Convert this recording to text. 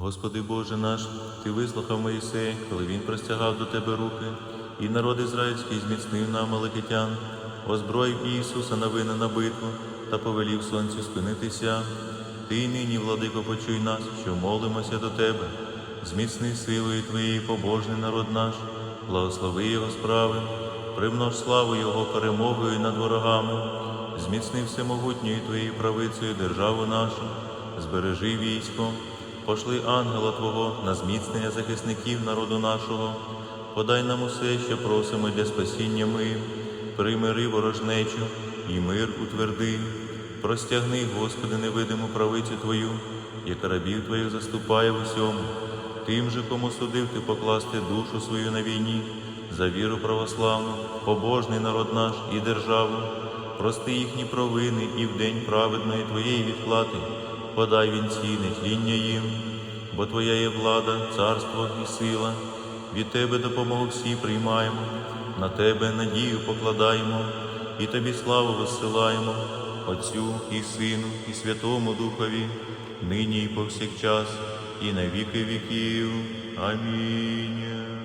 Господи Боже наш, Ти вислухав Моїсея, коли він простягав до Тебе руки, і народ ізраїльський зміцнив на Амаликитян, озброїв Ісуса на вина на битву та повелів сонцю спинитися. Ти й нині, владико, почуй нас, що молимося до Тебе. Зміцни силою Твоєї побожний народ наш, благослови Його справи, примнож славу Його перемогою над ворогами, зміцни всемогутньою Твоєю правицею державу нашу, збережи військо, пошли ангела Твого на зміцнення захисників народу нашого, подай нам усе, що просимо для спасіння ми, примири ворожнечу і мир утверди. Простягни, Господи, невидиму правицю Твою, яка рабів Твоїх заступає в усьому. Тим же, кому судив ти покласти душу свою на війні, за віру православну, побожний народ наш і державу, прости їхні провини і в день праведної Твоєї відплати, подай вінці нетління їм, бо Твоя є влада, царство і сила. Від Тебе допомогу всі приймаємо, на Тебе надію покладаємо, і Тобі славу висилаємо, Отцю і Сину, і Святому Духові, нині і повсякчас, і на віки віків. Амінь.